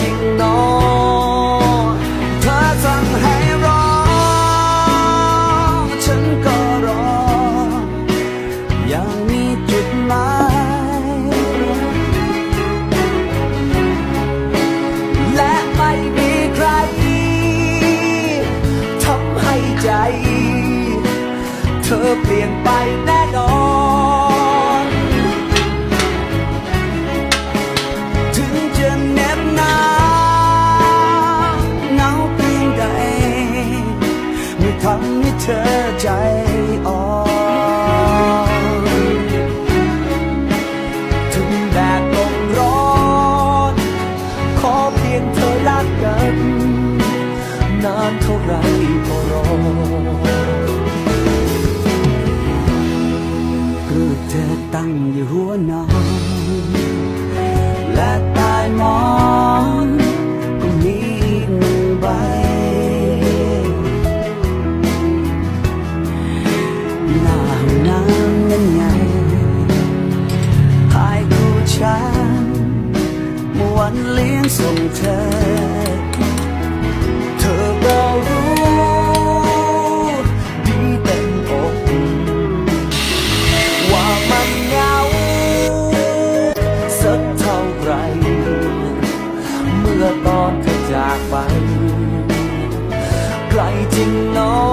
จริงนอเธอสั่งให้รอ ฉันก็รออย่างมีจุดหมายและไม่มีใครทำให้ใจ เธอเปลี่ยนไปแน่นอน ทำให้เธอใจอ่อนถึงแดดลมร้อนขอเพียงเธอรักกัน นานเท่าไรก็รอรูปเธอตั้งอยู่หัวนอน ฉันเมื่อวันเลี้ยงส่งเธอ เธอก็รู้ดีเต็มอกว่ามันเหงาสักเท่าไร เมื่อตอนเธอจากไปไกลจริงหนอ